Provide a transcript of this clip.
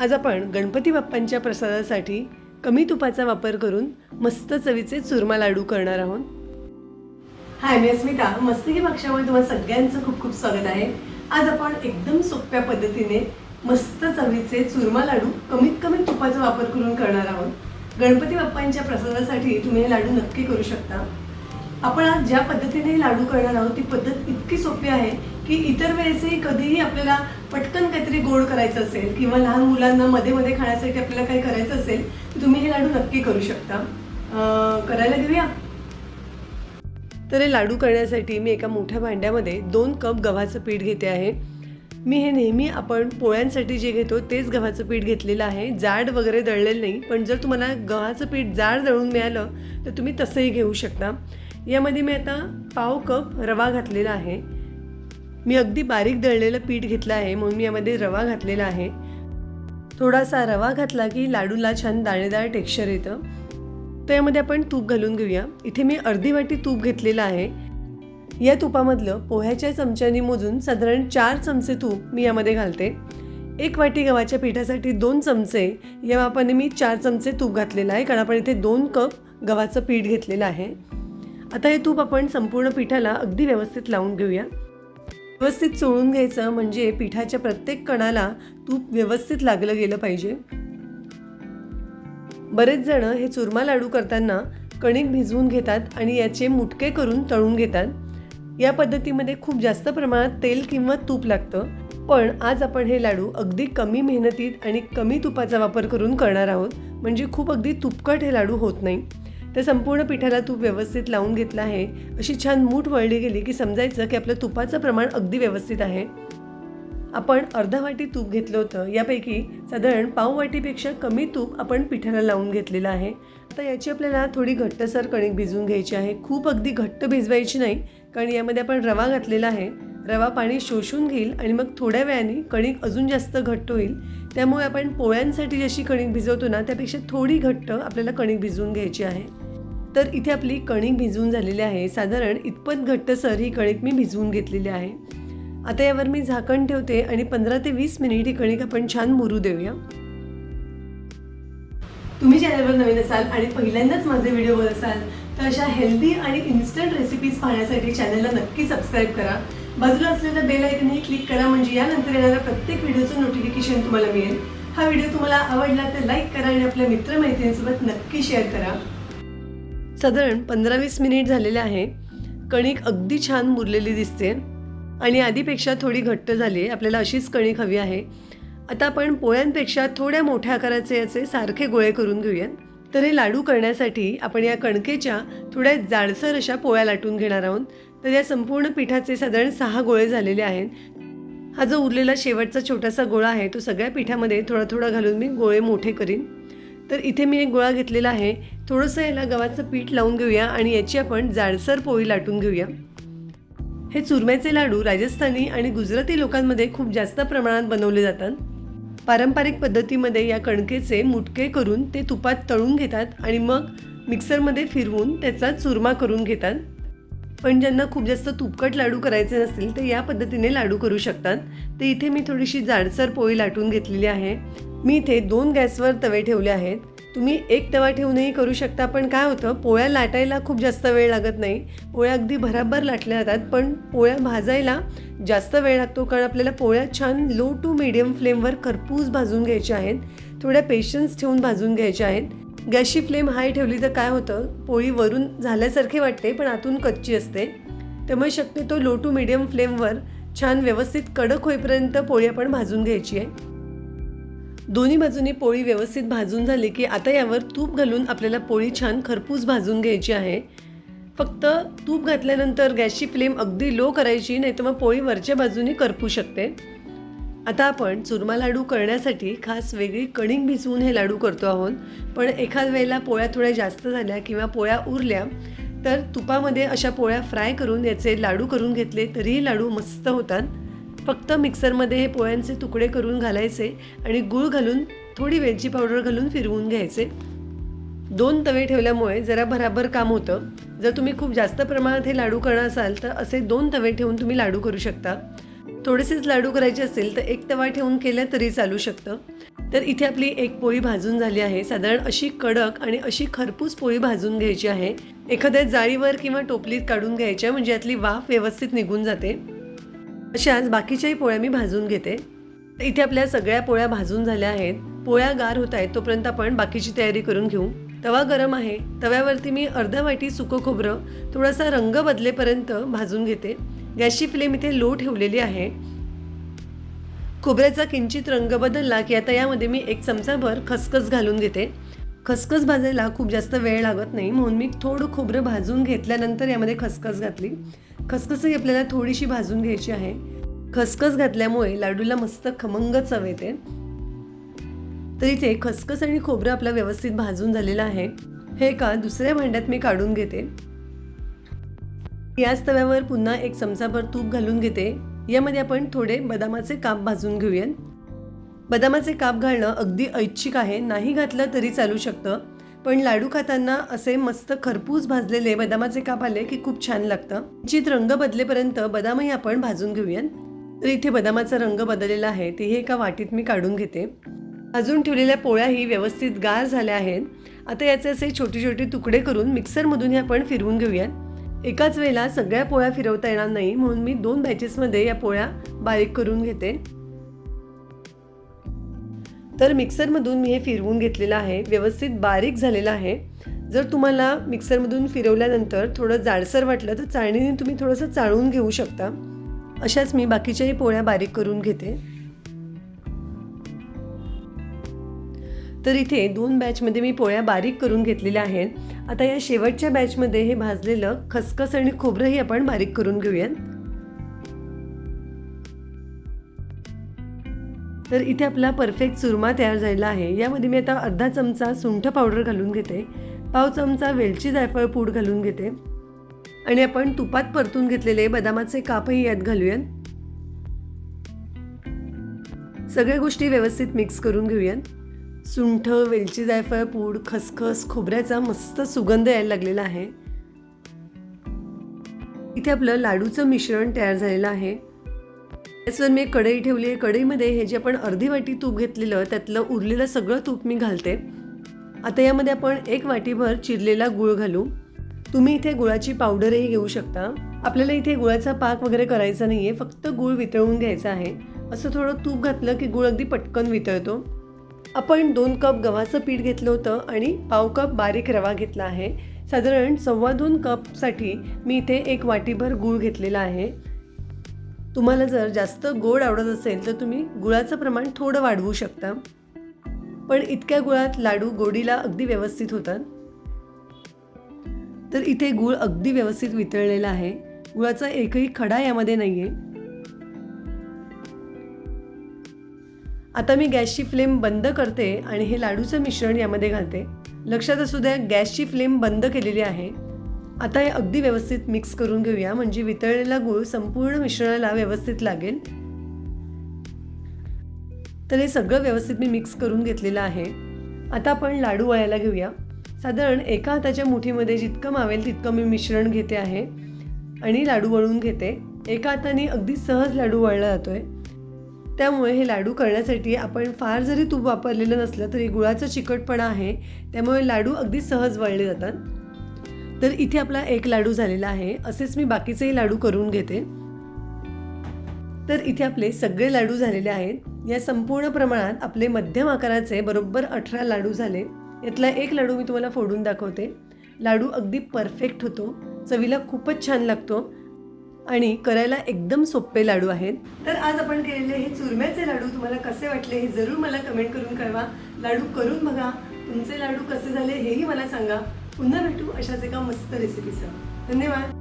आज आपण गणपती बाप्पांच्या प्रसादासाठी कमी तुपाचा वापर करून मस्त चवीचे चुरमा लाडू करणार आहोत. हाय मी अस्मिता. मस्तकी पक्षामध्ये तुम्हाला सगळ्यांचं खूप खूप स्वागत आहे. आज आपण एकदम सोप्या पद्धतीने मस्त चवीचे चुरमा लाडू कमीत कमी तुपाचा वापर करून करणार आहोत. गणपती बाप्पांच्या प्रसादासाठी तुम्ही हे लाडू नक्की करू शकता. आपण आज ज्या पद्धतीने लाडू करणार आहोत ती पद्धत इतकी सोपी आहे की इतर वेळेसही कधीही आपल्याला पटकन काहीतरी गोड करायचं असेल किंवा लहान मुलांना मध्ये मध्ये खाण्यासाठी आपल्याला काही करायचं असेल तर तुम्ही हे लाडू नक्की करू शकता. करायला घेऊया तर हे लाडू करण्यासाठी मी एका मोठ्या भांड्यामध्ये दोन कप गव्हाचं पीठ घेते आहे. मी हे नेहमी आपण पोळ्यांसाठी जे घेतो तेच गव्हाचं पीठ घेतलेलं आहे. जाड वगैरे दळलेलं नाही पण जर तुम्हाला गव्हाचं पीठ जाड दळून मिळालं तर तुम्ही तसंही घेऊ शकता. यामध्ये मी आता पाव कप रवा घातलेला आहे. मी अगदी बारीक दळलेलं पीठ घेतलं आहे म्हणून मी यामध्ये रवा घातलेला आहे. थोडासा रवा घातला की लाडूला छान दाणेदार टेक्स्चर येतं. तर यामध्ये आपण तूप घालून घेऊया. इथे मी अर्धी वाटी तूप घेतलेलं आहे. या तुपामधलं पोह्याच्या चमच्यानी मोजून साधारण चार चमचे तूप मी यामध्ये घालते. एक वाटी गव्हाच्या पिठासाठी दोन चमचे. या मापाने मी चार चमचे तूप घातलेलं आहे कारण आपण इथे दोन कप गव्हाचं पीठ घेतलेलं आहे. आता हे तूप आपण संपूर्ण पिठाला अगदी व्यवस्थित लावून घेऊया. व्यवस्थित चोळून घ्यायचं म्हणजे पिठाच्या प्रत्येक कणाला तूप व्यवस्थित लागलं गेलं पाहिजे. बरेच जण हे चुरमा लाडू करताना कणिक भिजवून घेतात आणि याचे मुटके करून तळून घेतात. या पद्धतीमध्ये खूप जास्त प्रमाणात तेल किंवा तूप लागतं. पण आज आपण हे लाडू अगदी कमी मेहनतीत आणि कमी तुपाचा वापर करून करणार आहोत. म्हणजे खूप अगदी तुपकट हे लाडू होत नाही. तर संपूर्ण पिठाला तूप व्यवस्थित लावून घेतलं आहे. अशी छान मूठ वळली गेली की समजायचं की आपलं तुपाचं प्रमाण अगदी व्यवस्थित आहे. आपण अर्धा वाटी तूप घेतलं होतं. यापैकी साधारण पाव वाटीपेक्षा कमी तूप आपण पिठाला लावून घेतलेलं आहे. तर याची आपल्याला थोडी घट्टसर कणिक भिजवून घ्यायची आहे. खूप अगदी घट्ट भिजवायची नाही कारण यामध्ये आपण रवा घातलेला आहे. रवा पाणी शोषून घेईल आणि मग थोड्या वेळाने कणिक अजून जास्त घट्ट होईल. त्यामुळे आपण पोळ्यांसाठी जशी कणिक भिजवतो ना त्यापेक्षा थोडी घट्ट आपल्याला कणिक भिजवून घ्यायची आहे. तर इथे आपली कणिक भिजवून झालेली आहे. साधारण इतपत घट्टसर ही कणिक मी भिजवून घेतलेली आहे. आता यावर मी झाकण ठेवते आणि पंधरा ते वीस मिनिट ही कणिक आपण छान मुरू देऊया. तुम्ही चॅनलवर नवीन असाल आणि पहिल्यांदाच माझे व्हिडिओ बघत असाल तर अशा हेल्दी आणि इन्स्टंट रेसिपीज पाहण्यासाठी चॅनलला नक्की सबस्क्राईब करा. बाजूला असलेलं बेल आयकनही क्लिक करा म्हणजे यानंतर येणाऱ्या प्रत्येक व्हिडिओचं नोटिफिकेशन तुम्हाला मिळेल. हा व्हिडिओ तुम्हाला आवडला तर लाईक करा आणि आपल्या मित्रमैत्रिणींसोबत नक्की शेअर करा. साधारण पंधरा वीस मिनिट झालेले आहे. कणिक अगदी छान मुरलेली दिसते. आणि आधीपेक्षा थोडी घट्ट झाली आहे. आपल्याला अशीच कणिक हवी आहे. आता आपण पोळ्यांपेक्षा थोड्या मोठ्या आकाराचे याचे सारखे गोळे करून घेऊयात. तर हे लाडू करण्यासाठी आपण या कणकेच्या थोड्या जाडसर अशा पोळ्या लाटून घेणार आहोत. तर या संपूर्ण पिठाचे साधारण सहा गोळे झालेले आहेत. हा जो उरलेला शेवटचा छोटासा गोळा आहे तो सगळ्या पिठामध्ये थोडा थोडा घालून मी गोळे मोठे करीन. तर इथे मी एक गोळा घेतलेला आहे. थोडंसं याला गव्हाचं पीठ लावून घेऊया आणि याची आपण जाडसर पोळी लाटून घेऊया. हे चुरम्याचे लाडू राजस्थानी आणि गुजराती लोकांमध्ये खूप जास्त प्रमाणात बनवले जातात. पारंपरिक पद्धतीमध्ये या कणकेचे मुटके करून ते तुपात तळून घेतात आणि मग मिक्सरमध्ये फिरवून त्याचा चुरमा करून घेतात. पण ज्यांना खूप जास्त तुपकट लाडू करायचे नसतील तर या पद्धतीने लाडू करू शकतात. तर इथे मी थोडीशी जाडसर पोळी लाटून घेतलेली आहे. मी इथे दोन गॅसवर तवे ठेवले आहेत. तुम्ही एक तवा ठेवूनही करू शकता पण काय होतं पोळ्या लाटायला खूप जास्त वेळ लागत नाही. पोळ्या अगदी भराभर लाटल्या जातात पण पोळ्या भाजायला जास्त वेळ लागतो कारण आपल्याला पोळ्या छान लो टू मिडियम फ्लेमवर खरपूस भाजून घ्यायच्या आहेत. थोड्या पेशन्स ठेवून भाजून घ्यायच्या आहेत. गॅसची फ्लेम हाय ठेवली तर काय होतं? पोळी वरून झाल्यासारखी वाटते पण आतून कच्ची असते. त्यामुळे शक्यतो लो टू मिडियम फ्लेमवर छान व्यवस्थित कडक होईपर्यंत पोळी आपण भाजून घ्यायची आहे. दोन्ही बाजूनी पोळी व्यवस्थित भाजून झाली की आता यावर तूप घालून आपल्याला पोळी छान खरपूस भाजून घ्यायची आहे. फक्त तूप घातल्यानंतर गॅसची फ्लेम अगदी लो करायची नाही तर मग पोळी वरच्या बाजूनी करपू शकते. आता आपण चुरमा लाडू करण्यासाठी खास वेगळी कणिक भिजवून हे लाडू करतो आहोत. पण एखाद वेळेला पोळ्या थोड्या जास्त झाल्या किंवा पोळ्या उरल्या तर तुपामध्ये अशा पोळ्या फ्राय करून याचे लाडू करून घेतले तरीही लाडू मस्त होतात. फक्त मिक्सरमध्ये हे पोळ्यांचे तुकडे करून घालायचे आणि गूळ घालून थोडी वेलची पावडर घालून फिरवून घ्यायचे. दोन तवे ठेवल्यामुळे जरा भराभर काम होतं. जर तुम्ही खूप जास्त प्रमाणात हे लाडू करणार असाल तर असे दोन तवे ठेवून तुम्ही लाडू करू शकता. थोडेसेच लाडू करायचे असेल तर एक तवा ठेवून केलं तरी चालू शकतं. तर इथे आपली एक पोळी भाजून झाली आहे. साधारण अशी कडक आणि अशी खरपूस पोळी भाजून घ्यायची आहे. एखाद्या जाळीवर किंवा टोपलीत काढून घ्यायच्या म्हणजे यातली वाफ व्यवस्थित निघून जाते. अशाच बाकीच्याही पोळ्या मी भाजून घेते. तर इथे आपल्या सगळ्या पोळ्या भाजून झाल्या आहेत. पोळ्या गार होत आहेत. तोपर्यंत आपण बाकीची तयारी करून घेऊ. तवा गरम आहे. तव्यावरती मी अर्धा वाटी सुकं खोबरं थोडासा रंग बदलेपर्यंत भाजून घेते. गॅसची फ्लेम इथे लो ठेवलेली आहे. खोबऱ्याचा किंचित रंग बदलला की आता यामध्ये मी एक चमचाभर खसखस घालून घेते. खसखस भाजायला खूप जास्त वेळ लागत नाही म्हणून मी थोडं खोबरं भाजून घेतल्यानंतर यामध्ये खसखस घातली. खसखसही आपल्याला थोडीशी भाजून घ्यायची आहे. खसखस घातल्यामुळे लाडूला मस्त खमंग चव येते. तर इथे खसखस आणि खोबरं आपलं व्यवस्थित भाजून झालेलं आहे. हे का दुसऱ्या भांड्यात मी काढून घेते. याच तव्यावर पुन्हा एक चमचाभर तूप घालून घेते. यामध्ये आपण थोडे बदामाचे काप भाजून घेऊयात. बदामाचे काप घालणं अगदी ऐच्छिक आहे. नाही घातलं तरी चालू शकतं. पण लाडू खाताना असे मस्त खरपूस भाजलेले बदामाचे काप आले की खूप छान लागतं. चित रंग बदलेपर्यंत बदामही आपण भाजून घेऊयात. तर इथे बदामाचा रंग बदललेला आहे. तेही एका वाटीत मी काढून घेते. भाजून ठेवलेल्या पोळ्याही व्यवस्थित गार झाल्या आहेत. आता याचे असे छोटे छोटे तुकडे करून मिक्सरमधून हे आपण फिरवून घेऊयात. एकाच वेळेला सगळ्या पोळ्या फिरवता येणार नाही म्हणून मी दोन बॅचेसमध्ये या पोळ्या बारीक करून घेते. तर मिक्सरमधून मी हे फिरवून घेतलेलं आहे. व्यवस्थित बारीक झालेलं आहे. जर तुम्हाला मिक्सरमधून फिरवल्यानंतर थोडं जाडसर वाटलं तर चाळणीने तुम्ही थोडंसं चाळून घेऊ शकता. अशाच मी बाकीच्याही पोळ्या बारीक करून घेते. तर इथे दोन बॅचमध्ये मी पोळ्या बारीक करून घेतलेल्या आहेत. आता या शेवटच्या बॅचमध्ये हे भाजलेलं खसखस आणि खोबरंही आपण बारीक करून घेऊयात. तर इथे आपला परफेक्ट चुरमा तयार झालेला आहे. यामध्ये मी आता अर्धा चमचा सुंठ पावडर घालून घेते. पाव चमचा वेलची जायफळ पूड घालून घेते. आणि आपण तुपात परतून घेतलेले बदामाचे कापही यात घालूयात. सगळ्या गोष्टी व्यवस्थित मिक्स करून घेऊयात. सुंठ वेलची जायफळ पूड खसखस खोबऱ्याचा मस्त सुगंध यायला लागलेला आहे. इथे आपलं लाडूचं मिश्रण तयार झालेलं आहे. गॅसवर मी कढई ठेवली आहे. कढईमध्ये हे जे आपण अर्धी वाटी तूप घेतलेलं त्यातलं उरलेलं सगळं तूप मी घालते. आता यामध्ये आपण एक वाटीभर चिरलेला गुळ घालू. तुम्ही इथे गुळाची पावडरही घेऊ शकता. आपल्याला इथे गुळाचा पाक वगैरे करायचा नाही आहे फक्त गुळ वितळून घ्यायचा आहे. असं थोडं तूप घातलं की गुळ अगदी पटकन वितळतो. आपण दोन कप गव्हाचं पीठ घेतलं होतं आणि पाव कप बारीक रवा घेतला आहे. साधारण सव्वा दोन कपसाठी मी इथे एक वाटीभर गूळ घेतलेला आहे. तुम्हाला जर जास्त गोड आवडत असेल तर तुम्ही गुळाचं प्रमाण थोडं वाढवू शकता. पण इतक्या गुळात लाडू गोडीला अगदी व्यवस्थित होतात. तर इथे गूळ अगदी व्यवस्थित वितळलेला आहे. गुळाचा एकही खडा यामध्ये नाही आहे आता मी गॅसची फ्लेम बंद करते आणि हे लाडूचं मिश्रण यामध्ये घालते. लक्षात असू द्या गॅसची फ्लेम बंद केलेली आहे. आता हे अगदी व्यवस्थित मिक्स करून घेऊया म्हणजे वितळलेला गूळ संपूर्ण मिश्रणाला व्यवस्थित लागेल. तर हे सगळं व्यवस्थित मी मिक्स करून घेतलेलं आहे. आता आपण लाडू वळायला घेऊया. साधारण एका हाताच्या मुठीमध्ये जितकं मावेल तितकं मी मिश्रण घेते आहे आणि लाडू वळून घेते. एका हाताने अगदी सहज लाडू वळला जातो आहे त्यामुळे हे लाडू करण्यासाठी आपण फार जरी तूप वापरलेलं नसलं तरी गुळाचा चिकटपणा आहे त्यामुळे लाडू अगदी सहज वळले जातात. तर इथे आपला एक लाडू झालेला आहे असेच मी बाकीचेही लाडू करून घेते. तर इथे आपले सगळे लाडू झालेले आहेत. या संपूर्ण प्रमाणात आपले मध्यम आकाराचे बरोबर अठरा लाडू झाले. यातला एक लाडू मी तुम्हाला फोडून दाखवते. लाडू अगदी परफेक्ट होतो. चवीला खूपच छान लागतो. आणि करायला एकदम सोपे लाडू आहेत. तर आज आपण केलेले हे चुरम्याचे लाडू तुम्हाला कसे वाटले हे जरूर मला कमेंट करून कळवा. लाडू करून बघा तुमचे लाडू कसे झाले हेही मला सांगा. पुन्हा भेटू अशाच एका मस्त रेसिपीसह धन्यवाद.